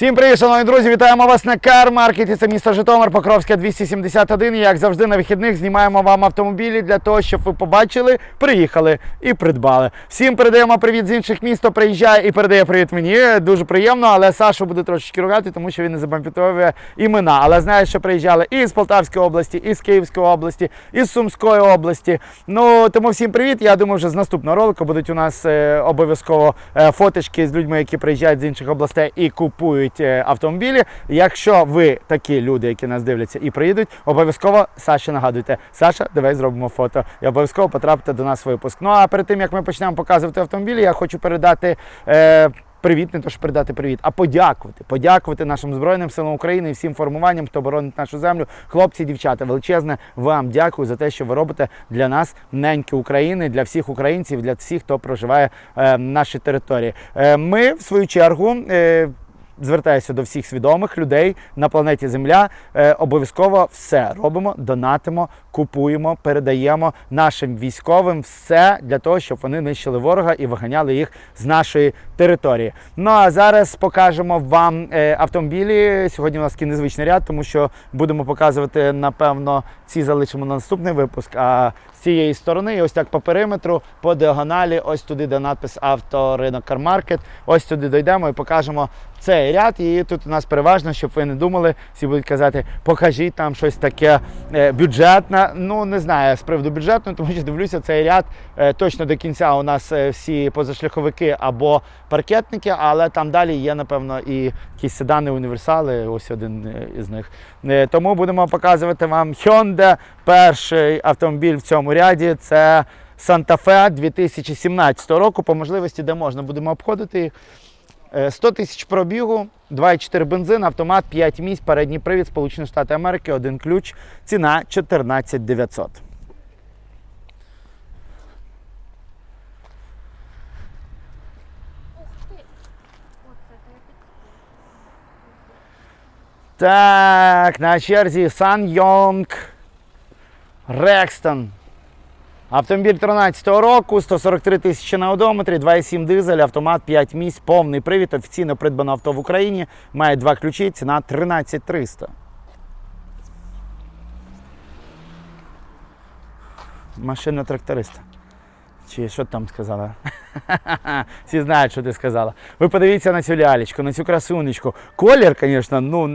Всім привіт, шановні друзі! Вітаємо вас на Кар-маркеті. Це місто Житомир, Покровська 271. І як завжди на вихідних знімаємо вам автомобілі для того, щоб ви побачили, приїхали і придбали. Всім передаємо привіт з інших міст. хто Приїжджає і передає привіт мені. Дуже приємно, але Сашу буде трошечки ругати, тому що він не запам'ятовує імена. Але знає, що приїжджали і з Полтавської області, і з Київської області, і з Сумської області. Ну тому всім привіт. Я думаю, вже з наступного ролику будуть у нас е, обов'язково е, фоточки з людьми, які приїжджають з інших областей і купують е, автомобілі. Якщо ви такі люди, які нас дивляться і приїдуть, обов'язково Саші нагадуйте. Саша, давай зробимо фото. І обов'язково потрапите до нас в випуск. Ну а перед тим як ми почнемо показувати автомобілі, я хочу передати. Е, Привіт, не то що передати привіт, а подякувати. Подякувати нашим Збройним силам України і всім формуванням, хто боронить нашу землю. Хлопці, дівчата, величезне вам дякую за те, що ви робите для нас неньки України, для всіх українців, для всіх, хто проживає е, на нашій території. Е, ми, в свою чергу, е, звертаюся до всіх свідомих людей на планеті Земля. Е, обов'язково все робимо, донатимо, купуємо, передаємо нашим військовим все для того, щоб вони нищили ворога і виганяли їх з нашої території. Ну а зараз покажемо вам е, автомобілі. Сьогодні у нас такий незвичний ряд, тому що будемо показувати, напевно, ці залишимо на наступний випуск. А з цієї сторони, і ось так по периметру, по діагоналі, ось туди, де надпис авторинок Кармаркет. Ось туди дійдемо і покажемо цей ряд. І тут у нас переважно, щоб ви не думали, всі будуть казати, покажіть там щось таке е, бюджетне. Ну не знаю з приводу бюджетного, тому що дивлюся, цей ряд е, точно до кінця у нас е, всі позашляховики або паркетники, але там далі є, напевно, і якісь седани універсали. Ось один із них. Тому будемо показувати вам Hyundai. Перший автомобіль в цьому ряді це Santa Fe 2017 року. По можливості, де можна, будемо обходити їх. Е, 100 тисяч пробігу, 2,4 бензин, автомат, 5 місць, передній привід, Сполучені Штати Америки, один ключ, ціна 14 900. Ух ти! Оце то я під... Так, на черзі Сан Йонг Рекстон. Автомобіль 13 року, 143 тисячі на одометрі, 2,7 дизель, автомат 5 місць, повний привід, офіційно придбано авто в Україні, має два ключі, ціна 13 300. Машина тракториста. Чи що ти там сказала? Всі знають, що ти сказала. Ви подивіться на цю лялечку, на цю красунечку. Колір, звісно, ну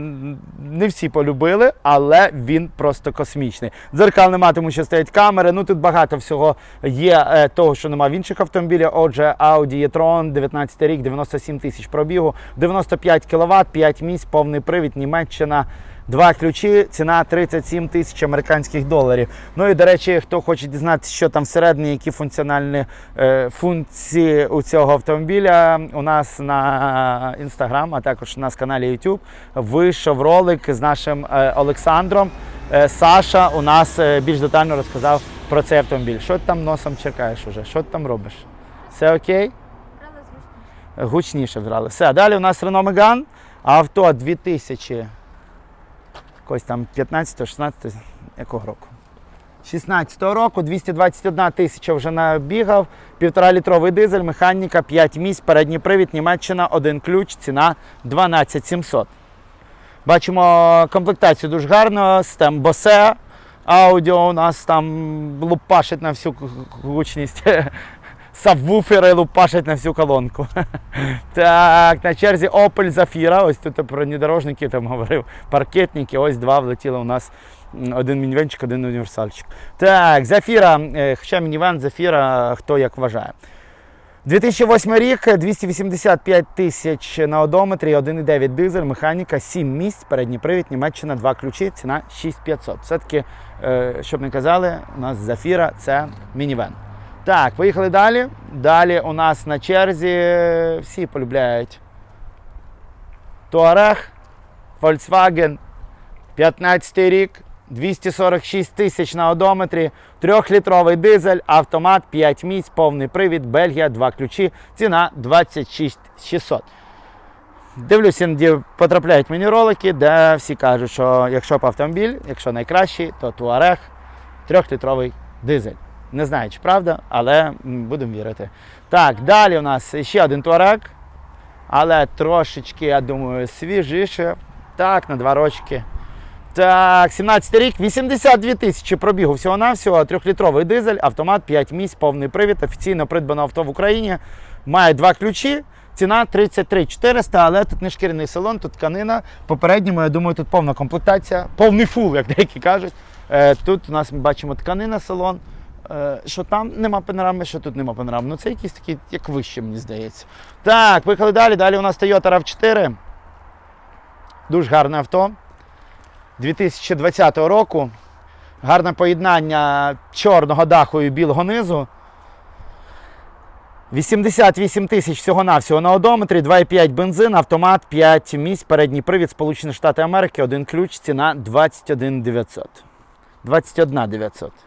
не всі полюбили, але він просто космічний. Дзеркал нема, тому що стоять камери. Ну тут багато всього є е, того, що нема в інших автомобілях. Отже, Audi e-tron, 19 рік, 97 тисяч пробігу, 95 кВт, 5 місць, повний привід, Німеччина. Два ключі, ціна 37 тисяч американських доларів. Ну і до речі, хто хоче дізнатися, що там всередині, які функціональні е, функції у цього автомобіля, у нас на Instagram, а також у нас каналі YouTube вийшов ролик з нашим е, Олександром. Е, Саша у нас е, більш детально розказав про цей автомобіль. Що ти там носом чекаєш уже? Що ти там робиш? Все окей? Гучніше взяли. Все, далі у нас Renault Megane, авто 2000 якось там 15-16 якого року? 16-го року, 221 тисяча вже набігав, 1,5 літровий дизель, механіка, 5 місць, передній привід, Німеччина, один ключ, ціна 12 700. Бачимо комплектацію дуже гарно, систем Bose, аудіо у нас там лупашить на всю гучність. Сабвуфери лупашать на всю колонку. Так, на черзі Opel Zafira. Ось тут про внедорожники там говорив. Паркетники. Ось два влетіло у нас. Один мінівенчик, один універсальчик. Так, Zafira, е, хоча мінівен, Zafira, хто як вважає. 2008 рік, 285 тисяч на одометрі, 1,9 дизель, механіка, 7 місць, передній привід, Німеччина, 2 ключі, ціна 6500. Все-таки, е, щоб не казали, у нас Zafira це мінівен. Так, поїхали далі. Далі у нас на черзі е, всі полюбляють Touareg, Volkswagen, 15 рік, 246 тисяч на одометрі, 3-літровий дизель, автомат, 5 місць, повний привід, Бельгія, 2 ключі, ціна 26 600. Дивлюся, іноді потрапляють мені ролики, де всі кажуть, що якщо б автомобіль, якщо найкращий, то Touareg, 3-літровий дизель. Не знаю, чи правда, але будемо вірити. Так, далі у нас ще один Touareg. але трошечки, я думаю, свіжіше. Так, на два рочки. Так, 17 рік, 82 тисячі пробігу всього-навсього, трьохлітровий дизель, автомат 5 місць, повний привід, офіційно придбано авто в Україні. Має два ключі. Ціна 33 400, але тут не шкіряний салон, тут тканина. Попередньому, я думаю, тут повна комплектація, повний фул, як деякі кажуть. Е, Тут у нас ми бачимо тканина салон. Е, Що там нема панорами, що тут нема панорами. Ну це якісь такі, як вище, мені здається. Так, поїхали далі. Далі у нас Toyota RAV4. Дуже гарне авто. 2020 року. Гарне поєднання чорного даху і білого низу. 88 тисяч всього-навсього на одометрі, 2,5 бензин, автомат, 5 місць, передній привід, Сполучені Штати Америки, один ключ, ціна 21 900. 21 900.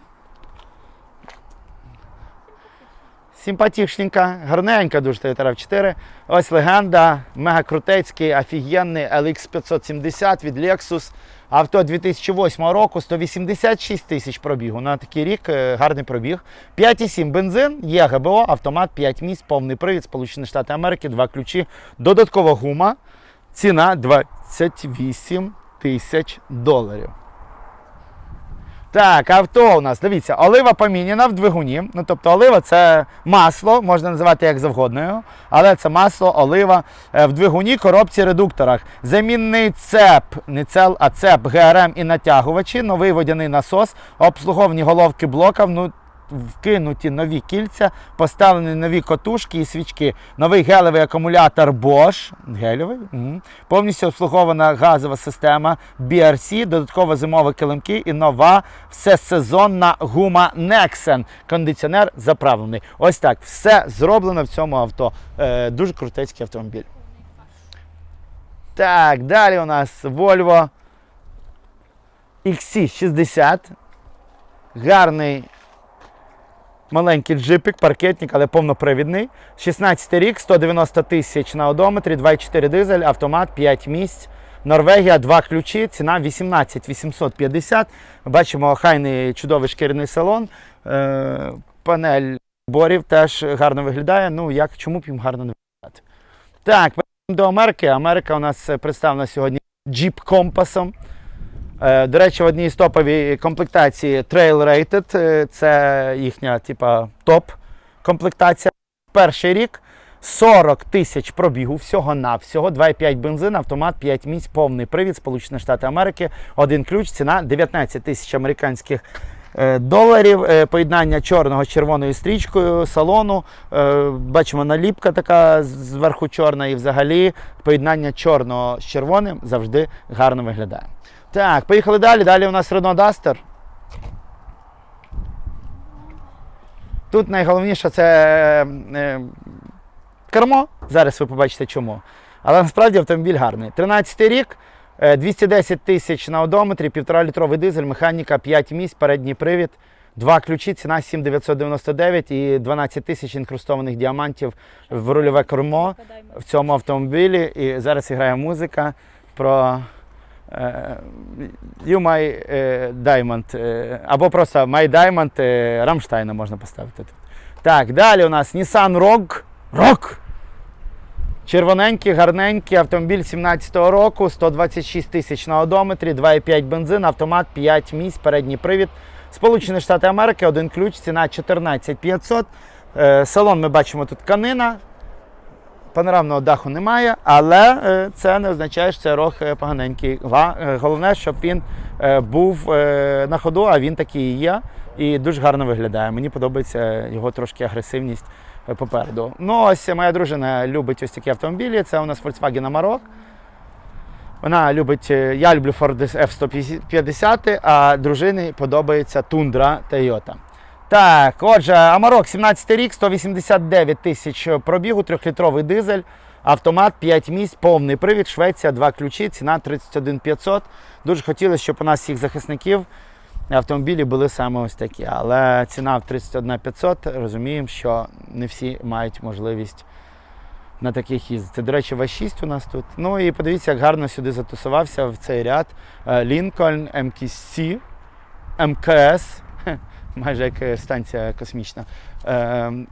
Симпатичненька, гарненька дуже Toyota RAV4. Ось легенда, мега крутецький, офігенний LX 570 від Lexus. Авто 2008 року, 186 тисяч пробігу. На такий рік е, гарний пробіг. 5,7 бензин, є ГБО, автомат 5 місць, повний привід, Сполучені Штати Америки, два ключі. Додаткова гума. Ціна 28 тисяч доларів. Так, авто у нас, дивіться, олива поміняна в двигуні. Ну, тобто олива це масло, можна називати як завгодно, але це масло, олива е, в двигуні, коробці, редукторах. Замінний цеп, не цел, а цеп, ГРМ і натягувачі, новий водяний насос, обслуговані головки блока, вкинуті нові кільця, поставлені нові котушки і свічки, новий гелевий акумулятор Bosch, гелевий, угу. повністю обслугована газова система BRC, додатково зимові килимки і нова всесезонна гума Nexen. Кондиціонер заправлений. Ось так, все зроблено в цьому авто. Е, дуже крутецький автомобіль. Так, далі у нас Volvo XC60. Гарний маленький джипік, паркетник, але повнопривідний. 16 рік, 190 тисяч на одометрі, 2,4 дизель, автомат, 5 місць. Норвегія, два ключі, ціна 18 850. Бачимо охайний чудовий шкіряний салон. Е, панель борів теж гарно виглядає. Ну, як, чому б їм гарно не виглядати? Так, до Америки. Америка у нас представлена сьогодні Jeep компасом. Е, До речі, в одній з топовій комплектації Trail Rated, е, це їхня типа топ комплектація. Перший рік 40 тисяч пробігу всього-навсього, 2,5 бензин, автомат, 5 місць, повний привід, Сполучені Штати Америки, один ключ, ціна 19 тисяч американських е, доларів. Поєднання чорного з червоною стрічкою, салону. Бачимо, наліпка така зверху чорна, і взагалі поєднання чорного з червоним завжди гарно виглядає. Так, поїхали далі. Далі у нас Renault Duster. Тут найголовніше це е, кермо. Зараз ви побачите чому. Але насправді автомобіль гарний. 13 рік, е, 210 тисяч на одометрі, 1,5 літровий дизель, механіка 5 місць, передній привід, два ключі, ціна 7999 і 12 тисяч інкрустованих діамантів в рульове кермо в цьому автомобілі. І зараз грає музика про е, You My е, Diamond. е, Або просто My Diamond е, Рамштайна можна поставити тут. Так, далі у нас Nissan Rogue. Rogue! Червоненький, гарненький автомобіль 17-го року, 126 тисяч на одометрі, 2,5 бензин, автомат, 5 місць, передній привід. Сполучені Штати Америки, один ключ, ціна 14 500. Е, Салон ми бачимо тут тканина. Панорамного даху немає, але е, це не означає, що це рог е, поганенький. Е, Головне, щоб він був на ходу, а він такий є. І дуже гарно виглядає. Мені подобається його трошки агресивність попереду. Ну, ось моя дружина любить ось такі автомобілі. Це у нас Volkswagen Amarok. Вона любить, я люблю Ford F-150, а дружині подобається Tundra Toyota. Так, отже, Amarok, 17 рік, 189 тисяч пробігу, 3-літровий дизель, автомат, 5 місць, повний привід, Швеція, два ключі, ціна 31 500. Дуже хотілося, щоб у нас всіх захисників автомобілі були саме ось такі. Але ціна в 31 500, розуміємо, що не всі мають можливість на таких їздити. До речі, В6 у нас тут. Ну і подивіться, як гарно сюди затусувався в цей ряд. Лінкольн, МКС, МКС, майже як е, станція космічна.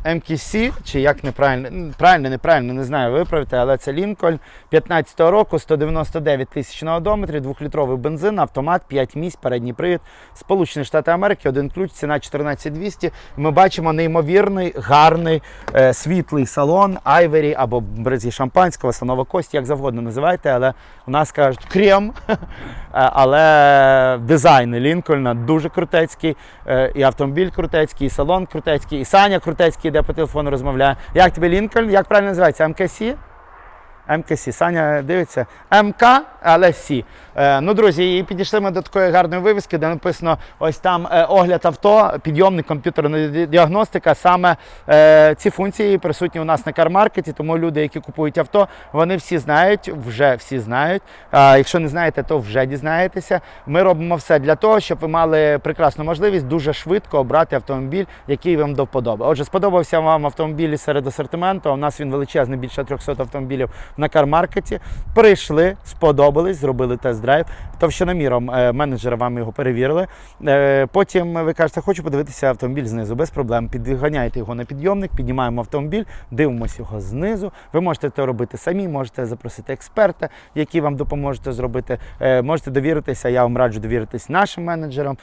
МКС, чи як неправильно, правильно, неправильно, не знаю, виправте, але це Лінкольн 15-го року, 199 тисяч на одометрі, 2-літровий бензин, автомат, 5 місць, передній привід, Сполучені Штати Америки, один ключ, ціна 14200. Ми бачимо неймовірний, гарний, е, світлий салон, айвері або бризі шампанського, станова кості, як завгодно називайте, але у нас кажуть крем. Е, Але дизайн Лінкольна дуже крутецький, е, і автомобіль крутецький, і салон крутецький, і Саня крутецький, де по телефону розмовляє. Як тобі Лінкольн? Як правильно називається? МКС? МКС. Саня дивиться. МК, але Сі. Е, ну, друзі, і підійшли ми до такої гарної вивіски, де написано ось там е, огляд авто, підйомник, комп'ютерна діагностика. Саме е, ці функції присутні у нас на кармаркеті, тому люди, які купують авто, вони всі знають, вже всі знають. А якщо не знаєте, то вже дізнаєтеся. Ми робимо все для того, щоб ви мали прекрасну можливість дуже швидко обрати автомобіль, який вам до вподоби. Отже, сподобався вам автомобіль серед асортименту. У нас він величезний, більше 300 автомобілів на кармаркеті. Прийшли, сподобались, зробили тест-драйв. Товщиноміром е, менеджери вам його перевірили. Е, Потім ви кажете, хочу подивитися автомобіль знизу, без проблем. Підганяєте його на підйомник, піднімаємо автомобіль, дивимося його знизу. Ви можете це робити самі, можете запросити експерта, який вам допоможе зробити. Е, Можете довіритися, я вам раджу довіритись нашим менеджерам.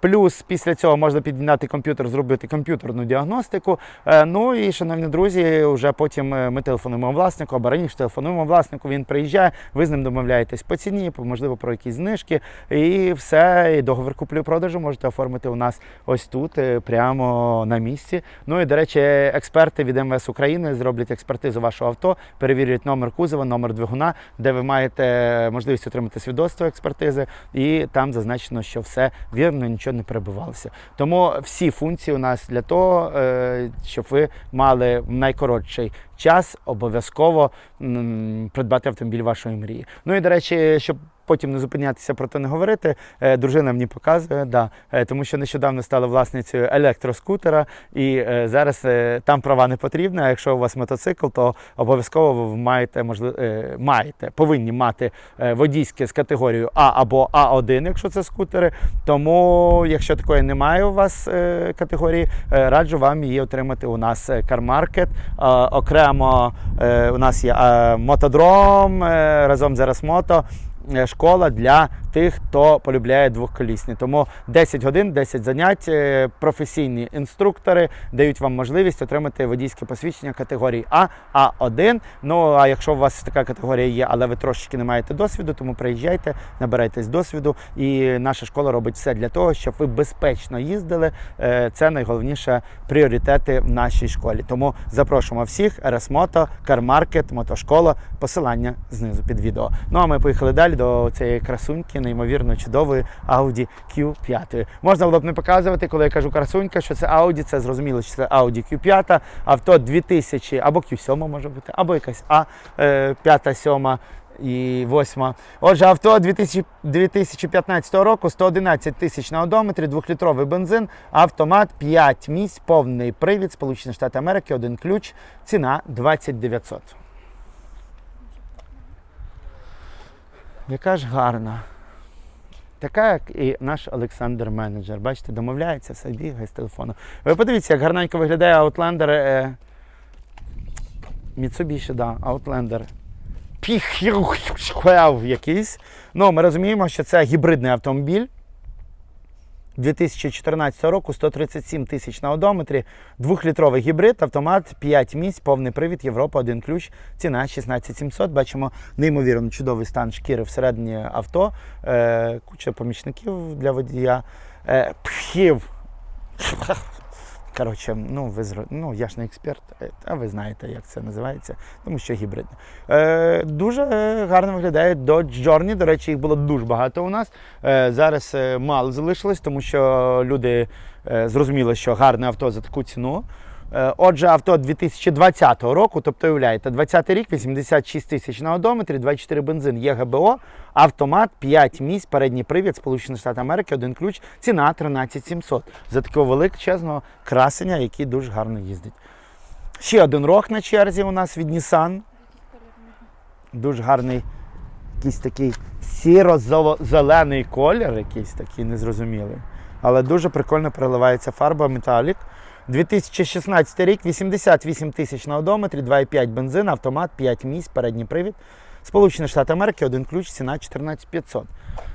Плюс після цього можна підняти комп'ютер, зробити комп'ютерну діагностику. Ну і, шановні друзі, вже потім ми телефонуємо власнику, або раніше телефонуємо власнику, він приїжджає, ви з ним домовляєтесь по ціні, можливо, про якісь знижки. І все, і договір куплі-продажу можете оформити у нас ось тут, е, прямо на місці. Ну і, до речі, експерти від МВС України зроблять експертизу вашого авто, перевірять номер кузова, номер двигуна, де ви маєте можливість отримати свідоцтво експертизи, і там зазначено, що все вірно, нічого не перебувалося. Тому всі функції у нас для того, е, щоб ви мали найкоротший час обов'язково придбати автомобіль вашої мрії. Ну і до речі, щоб потім не зупинятися про те не говорити, е, дружина мені показує, да, е, тому що нещодавно стала власницею електроскутера, і е, зараз там права не потрібні. А якщо у вас мотоцикл, то обов'язково ви маєте можливо маєте, повинні мати водійське з категорією А або А1, якщо це скутери. Тому, якщо такої немає у вас категорії, раджу вам її отримати у нас. Е, Окремо у нас є мотодром разом з Ерасмото. Е, Школа для тих, хто полюбляє двохколісні. Тому 10 годин, 10 занять, е, професійні інструктори дають вам можливість отримати водійське посвідчення категорії А, А1. Ну а якщо у вас така категорія є, але ви трошечки не маєте досвіду, тому приїжджайте, набирайтесь досвіду. І наша школа робить все для того, щоб ви безпечно їздили. Е, Це найголовніше пріоритети в нашій школі. Тому запрошуємо всіх Ересмото, Кармаркет, мотошкола. Посилання знизу під відео. Ну а ми поїхали далі до цієї красуньки, неймовірно чудової Audi Q5. Можна було б не показувати, коли я кажу красунька, що це Audi, це зрозуміло, що це Audi Q5, авто 2000 або Q7 може бути, або якась А е, 5, 7 і 8. Отже, авто 2000, 2015 року, 111 тисяч на одометрі, 2-літровий бензин, автомат, 5 місць, повний привід, Сполучені Штати Америки, один ключ, ціна 2900. Яка ж гарна. Така, як і наш Олександр менеджер. Бачите, домовляється, все бігає з телефону. Ви подивіться, як гарненько виглядає Outlander. Е... Mitsubishi, да, Outlander. Піхів якийсь. Ну, ми розуміємо, що це гібридний автомобіль. 2014 року 137 тисяч на одометрі, двохлітровий гібрид, автомат, 5 місць, повний привід, Європа, один ключ, ціна 16700. Бачимо неймовірно чудовий стан шкіри всередині авто, е, куча помічників для водія. Е, пхів. Коротше, ну ви ну я ж не експерт, е, а ви знаєте, як це називається, тому що гібридне. Е, дуже е, гарно виглядає Dodge Journey. До речі, їх було дуже багато у нас. Е, зараз е, мало залишилось, тому що люди зрозуміли, що гарне авто за таку ціну. Е, Отже, авто 2020 року, тобто уявляєте, 20 рік, 86 тисяч на одометрі, 24 бензин, ЄГБО, автомат, 5 місць, передній привід, Сполучені Штати Америки, один ключ, ціна 13 700. За такого величезного красення, який дуже гарно їздить. Ще один рог на черзі у нас від Nissan. Дуже гарний якийсь такий сіро-зелений колір, якийсь такий незрозумілий. Але дуже прикольно переливається фарба металік. 2016 рік, 88 тисяч на одометрі, 2,5 бензин, автомат, 5 місць, передній привід. Сполучені Штати Америки, один ключ, ціна 14500.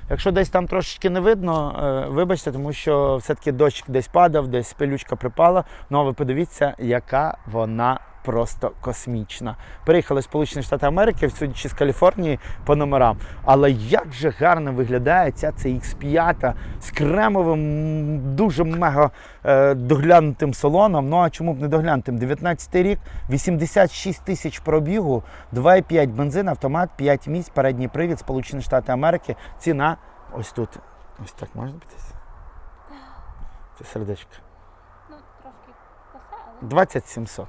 Якщо десь там трошечки не видно, е, вибачте, тому що все-таки дощ десь падав, десь пилючка припала. Ну а ви подивіться, яка вона просто космічна. Приїхали в Сполучені Штати Америки, судячи з Каліфорнії по номерам. Але як же гарно виглядає ця CX5 з кремовим, дуже мега е, доглянутим салоном. Ну а чому б не доглянутим? 19 рік, 86 тисяч пробігу, 2,5 бензин, автомат, 5 місць, передній привід, Сполучені Штати Америки. Ціна ось тут. Ось так можна питись? Це сердечко. Ну, трошки косе, але 2700.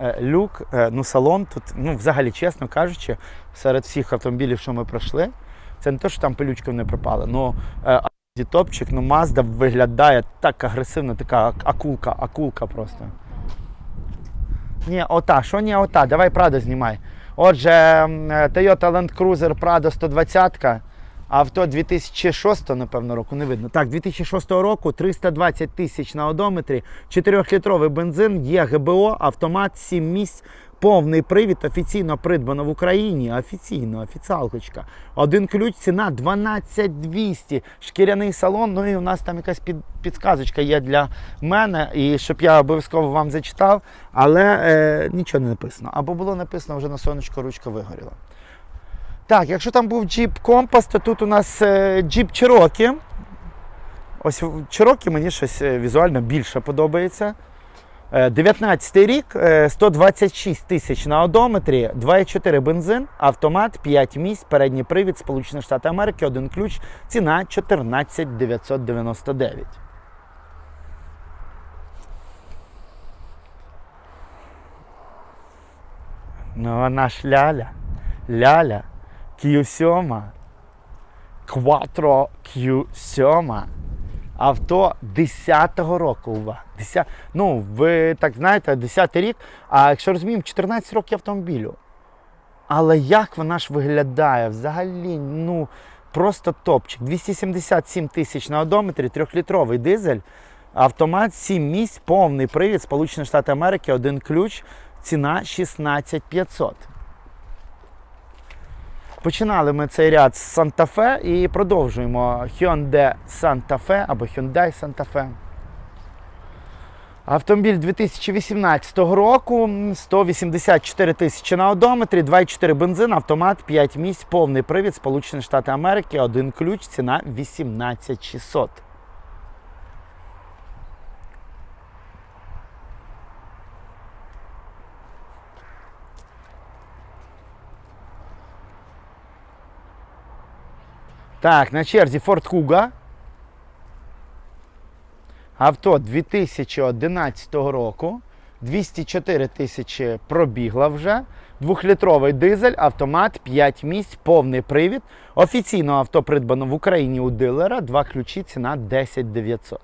Е, Люк, е, ну салон тут, ну взагалі, чесно кажучи, серед всіх автомобілів, що ми пройшли, це не те, що там пилючка не припала, ну топчик, ну Mazda виглядає так агресивно, така акулка, акулка просто. Ні, ота, що ні, ота, давай Prado знімай. Отже, Toyota Land Cruiser Prado 120, авто 2006, напевно, року, не видно. Так, 2006 року 320 тисяч на одометрі, 4-літровий бензин, є ГБО, автомат, 7 місць, повний привід, офіційно придбано в Україні, офіційно, офіціалочка. Один ключ, ціна 12200, шкіряний салон, ну і у нас там якась під, підсказочка є для мене, і щоб я обов'язково вам зачитав, але е, нічого не написано. Або було написано вже на сонечко, ручка вигоріла. Так, якщо там був Jeep Compass, то тут у нас е, Jeep Cherokee. Ось Cherokee мені щось е, візуально більше подобається. Е, 19 рік, е, 126 тисяч на одометрі, 2,4 бензин, автомат, 5 місць, передній привід, Сполучені Штати Америки, один ключ, ціна 14 999. Ну, вона ж ляля. Ляля. Q7. Quattro Q7. Авто 10-го року. Увага. 10... Ну, ви так знаєте, 10-й рік, а якщо розуміємо, 14 років автомобілю. Але як вона ж виглядає? Взагалі, ну, просто топчик. 277 тисяч на одометрі, трьохлітровий дизель, автомат, 7 місць, повний привід, Сполучені Штати Америки, один ключ, ціна 16500. Починали ми цей ряд з Санта-Фе і продовжуємо Hyundai Santa Fe або Hyundai Santa Fe. Автомобіль 2018 року, 184 тисячі на одометрі, 2,4 бензин, автомат, 5 місць, повний привід, Сполучені Штати Америки, один ключ, ціна 18600. Так, на черзі Ford Kuga. Авто 2011 року. 204 тисячі пробігла вже. Двохлітровий дизель, автомат, 5 місць, повний привід. Офіційно авто придбано в Україні у дилера. Два ключі, ціна 10 900.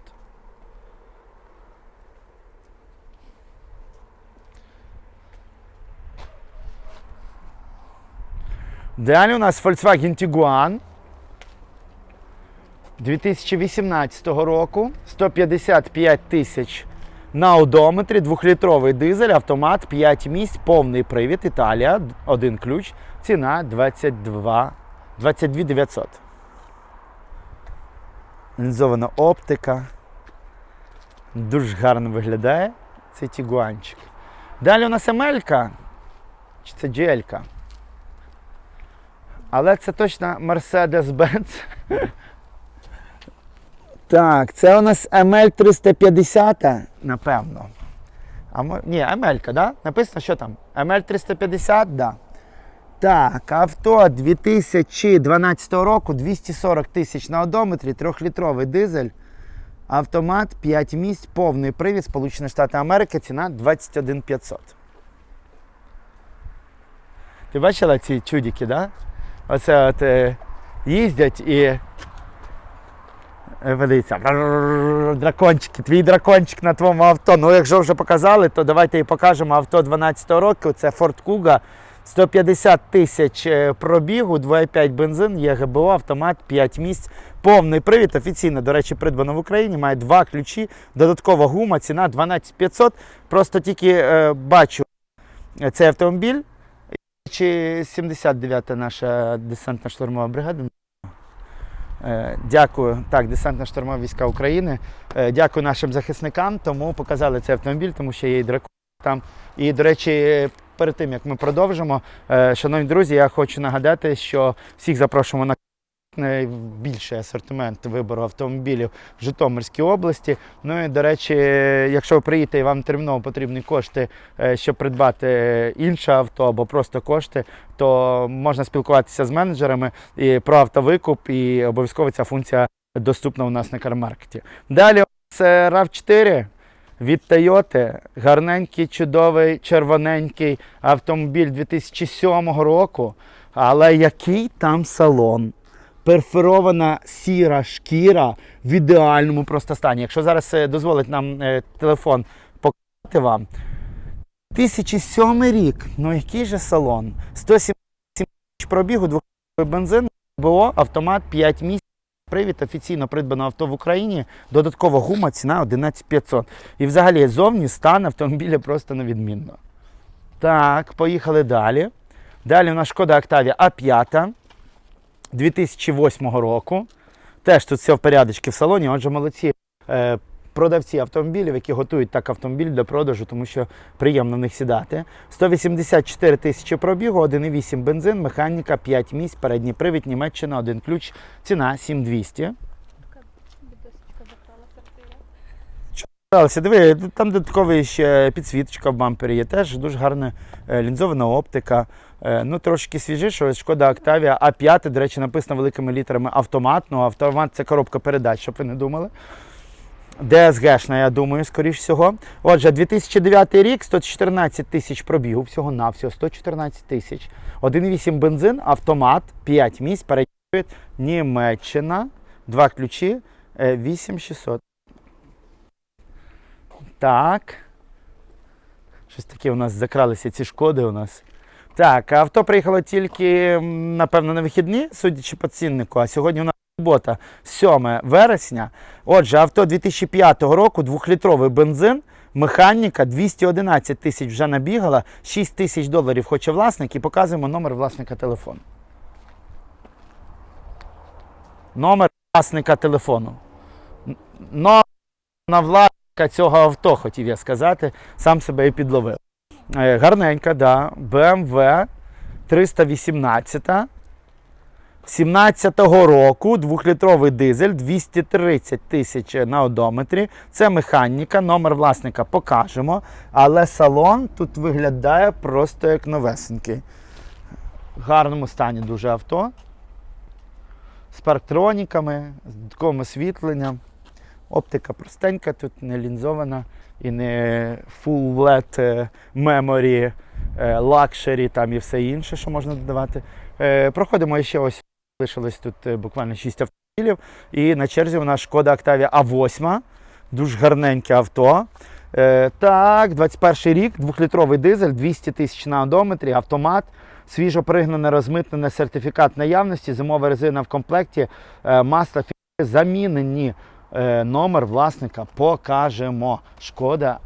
Далі у нас Volkswagen Tiguan. 2018 року 155 тисяч на одометрі, двохлітровий дизель, автомат, 5 місць, повний привід, Італія, один ключ, ціна 22 22 900. Лінзована оптика. Дуже гарно виглядає цей тігуанчик. Далі у нас Емелька. Чи це GL-ка? Але це точно Mercedes-Benz. Так, це у нас ML 350, напевно. А ні, ML, да? Написано, що там? ML 350, да. Так, авто 2012 року, 240 тисяч на одометрі, 3-літровий дизель, автомат, 5 місць, повний привід, Сполучені Штати Америки, ціна 21 500. Ти бачила ці чудики, да? Оце от е, їздять і Е, Подивіться, дракончики, твій дракончик на твоєму авто. Ну, якщо вже показали, то давайте і покажемо авто 12 року. Це Ford Kuga 150 тисяч е, пробігу, 2,5 бензин, є ГБО, автомат, 5 місць. Повний привід, офіційно, до речі, придбано в Україні, має два ключі, додаткова гума, ціна 12 500. Просто тільки е, бачу е, цей автомобіль. Чи 79-та наша десантна штурмова бригада? Е, Дякую. Так, десантна штурмова війська України. Е, Дякую нашим захисникам, тому показали цей автомобіль, тому що є і дракон там. І, до речі, перед тим як ми продовжимо, е, шановні друзі, я хочу нагадати, що всіх запрошуємо на найбільший асортимент вибору автомобілів в Житомирській області. Ну і до речі, якщо ви приїдете і вам терміново потрібні кошти, е, щоб придбати інше авто або просто кошти, то можна спілкуватися з менеджерами і про автовикуп, і обов'язково ця функція доступна у нас на кармаркеті. Далі це rav 4 від Toyota. Гарненький, чудовий, червоненький автомобіль 2007 року. Але який там салон? Перфорована сіра шкіра в ідеальному просто стані. Якщо зараз е, дозволить нам е, телефон показати вам. 2007 рік. Ну який же салон? 107 тисяч пробігу, двохлітровий бензин, БО, автомат 5 місць. Привід офіційно придбано авто в Україні. Додаткова гума, ціна 11 500. І взагалі зовні стан автомобіля просто невідмінно. Так, поїхали далі. Далі у нас шкода Octavia А5 2008 року. Теж тут все в порядочці в салоні. Отже, молодці е, продавці автомобілів, які готують так автомобіль до продажу, тому що приємно в них сідати. 184 тисячі пробігу, 1,8 бензин, механіка, 5 місць, передній привід, Німеччина, один ключ, ціна 7200. Диви, там додатковий ще підсвіточка в бампері є, теж дуже гарна е, лінзована оптика. Е, Ну, трошки свіжіше, шкода Octavia А5, до речі, написано великими літерами автомат. Ну, автомат це коробка передач, щоб ви не думали. ДСГшна, я думаю, скоріш всього. Отже, 2009 рік, 114 тисяч пробігу, всього на всього 114 тисяч. 1,8 бензин, автомат, 5 місць, передній Німеччина, два ключі, е, 8600. Так. Щось таке у нас закралися ці шкоди у нас. Так, авто приїхало тільки, напевно, на вихідні, судячи по ціннику, а сьогодні у нас субота, 7 вересня. Отже, авто 2005 року, двохлітровий бензин, механіка, 211 тисяч вже набігала, 6 тисяч доларів хоче власник і показуємо номер власника телефону. Номер власника телефону. Номер на власника цього авто, хотів я сказати, сам себе і підловив. Е, Гарненька, да. BMW 318. 17-го року двохлітровий дизель 230 тисяч на одометрі. Це механіка, номер власника покажемо. Але салон тут виглядає просто як новесенький. В гарному стані дуже авто. З парктроніками, з додатковим освітленням. Оптика простенька, тут не лінзована і не full LED е, memory, luxury там і все інше, що можна додавати. Е, Проходимо ще ось, лишилось тут е, буквально 6 автомобілів. І на черзі у нас шкода Octavia А8, дуже гарненьке авто. Так, 21 рік, двохлітровий дизель, 200 тисяч на одометрі, автомат, свіжо пригнане, розмитнене сертифікат наявності, зимова резина в комплекті, е, масло фі- замінені. Е, Номер власника покажемо. Шкода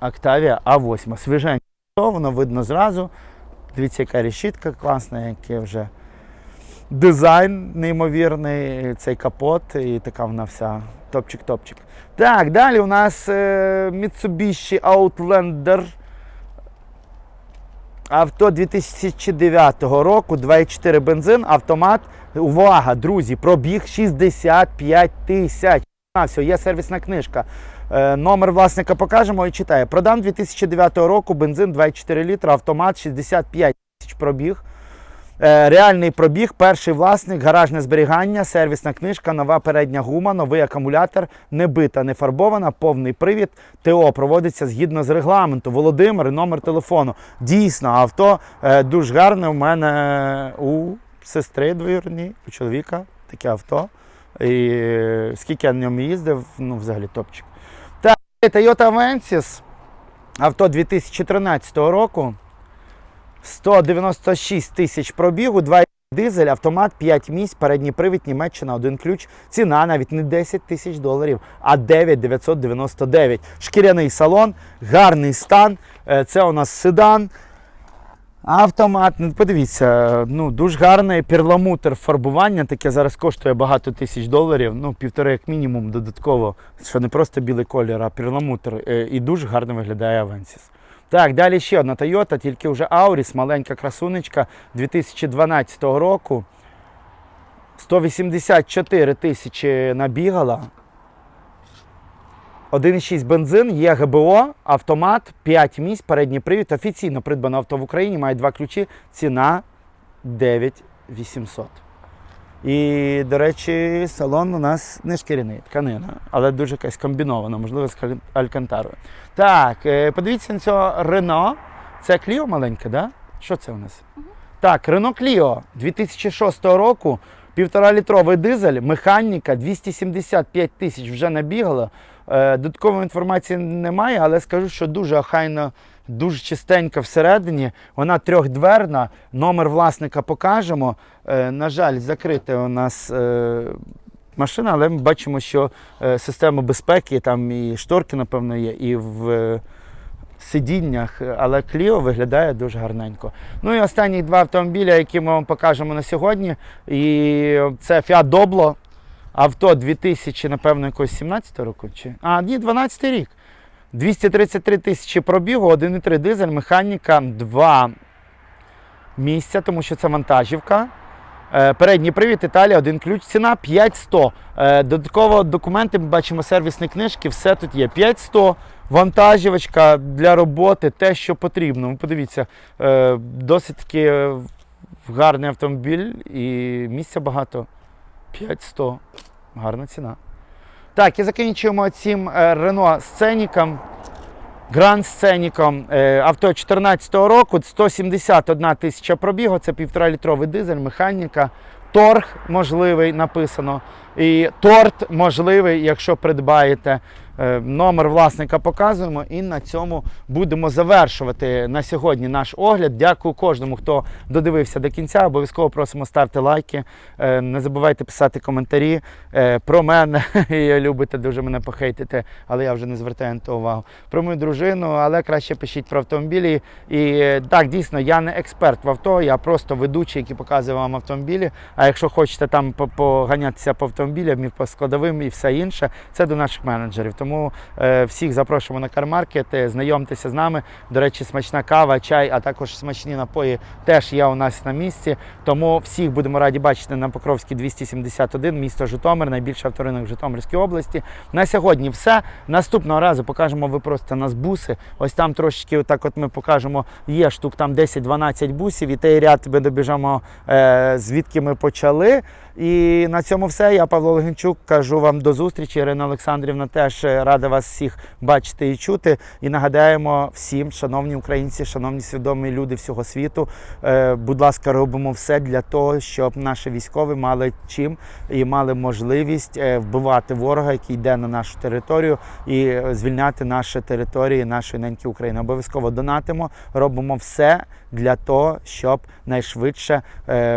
Octavia А8. Свіженьке, воно видно зразу. Дивіться, яка решітка класна, який вже дизайн неймовірний, цей капот і така вона вся топчик-топчик. Так, далі у нас е, Mitsubishi Outlander. Авто 2009 року, 2,4 бензин, автомат. Увага, друзі, пробіг 65 тисяч. Все, є сервісна книжка. Е, номер власника покажемо і читає. Продам 2009 року бензин 2,4 літра, автомат 65 тисяч пробіг. Е, Реальний пробіг, перший власник, гаражне зберігання, сервісна книжка, нова передня гума, новий акумулятор, не бита, не фарбована, повний привід. ТО проводиться згідно з регламенту. Володимир номер телефону. Дійсно, авто е, дуже гарне. У мене у сестри двоюрідній, у чоловіка таке авто. І е, скільки я на ньому їздив, ну взагалі топчик. Так, Toyota Avensis, авто 2013 року. 196 тисяч пробігу, 2 дизель, автомат, 5 місць, передній привід, Німеччина, один ключ. Ціна навіть не 10 тисяч доларів, а 9 999. Шкіряний салон, гарний стан. Е, Це у нас седан. Автомат, ну подивіться, ну дуже гарний перламутр фарбування, таке зараз коштує багато тисяч доларів, ну півтори як мінімум додатково, що не просто білий колір, а перламутр. Е, І дуже гарно виглядає Avensis. Так, далі ще одна Toyota, тільки вже Auris, маленька красунечка 2012 року. 184 тисячі набігала. 1,6 бензин, є ГБО, автомат, 5 місць, передній привід. Офіційно придбано авто в Україні, має два ключі. Ціна 9800. І, до речі, салон у нас не шкіряний, тканина, але дуже якась комбінована, можливо, з алькантарою. Так, е, подивіться на цього Рено. Це Кліо маленьке, да? Що це у нас? Так, Рено Кліо 2006 року, півтора-літровий дизель, механіка, 275 тисяч вже набігало. Е, Додаткової інформації немає, але скажу, що дуже охайно, дуже чистенька всередині. Вона трьохдверна, номер власника покажемо. Е, На жаль, закрита у нас е, машина, але ми бачимо, що система безпеки, там і шторки, напевно, є, і в сидіннях, але Кліо виглядає дуже гарненько. Ну і останні два автомобіля, які ми вам покажемо на сьогодні. І це Fiat Doblo. Авто 2000, напевно, якогось 17 року. Чи? А, ні, 12 рік. 233 тисячі пробігу, 1,3 дизель, механіка, 2 місця, тому що це вантажівка. Е, Передній привід, Італія, один ключ, ціна 5100. Е, Додатково документи, ми бачимо сервісні книжки, все тут є. 5100, вантажівочка для роботи, те, що потрібно. Ви подивіться, е, досить таки гарний автомобіль і місця багато. 5100. Гарна ціна. Так, і закінчуємо цим е, Renault Сценіком. Гранд Сценіком. Е, Авто 2014 року, 171 тисяча пробігу, це півторалітровий дизель, механіка. Торг можливий написано. І торт можливий, якщо придбаєте. Е, Номер власника показуємо і на цьому будемо завершувати на сьогодні наш огляд. Дякую кожному, хто додивився до кінця. Обов'язково просимо ставити лайки. Е, Не забувайте писати коментарі е, про мене. Любите дуже мене похейтити, але я вже не звертаю на то увагу. Про мою дружину, але краще пишіть про автомобілі. І так, дійсно, я не експерт в авто, я просто ведучий, який показує вам автомобілі. А якщо хочете там по- поганятися по автомобілям і по складовим і все інше, це до наших менеджерів. Тому е, всіх запрошуємо на кармаркет, е, знайомтеся з нами. До речі, смачна кава, чай, а також смачні напої теж є у нас на місці. Тому всіх будемо раді бачити на Покровській 271, місто Житомир, найбільший авторинок в Житомирській області. На сьогодні все. Наступного разу покажемо ви просто нас буси. Ось там трошечки, отак от ми покажемо, є штук там 10-12 бусів, і той ряд ми добіжимо, е, звідки ми почали. І на цьому все. Я Павло Легенчук кажу вам до зустрічі. Ірина Олександрівна теж е, рада вас всіх бачити і чути. І нагадаємо всім, шановні українці, шановні свідомі люди всього світу. е, Будь ласка, робимо все для того, щоб наші військові мали чим і мали можливість е, вбивати ворога, який йде на нашу територію, і звільняти наші території, нашої неньки України. Обов'язково донатимо, робимо все для того, щоб найшвидше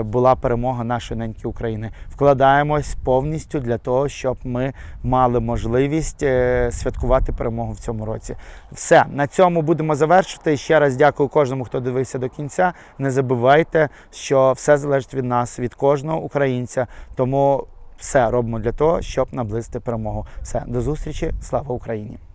була перемога нашої неньки України. Вкладаємось повністю для того, щоб ми мали можливість е, святкувати перемогу в цьому році. Все на цьому будемо завершити. Ще раз дякую кожному, хто дивився до кінця. Не забувайте, що все залежить від нас, від кожного українця. Тому все робимо для того, щоб наблизити перемогу. Все, до зустрічі. Слава Україні!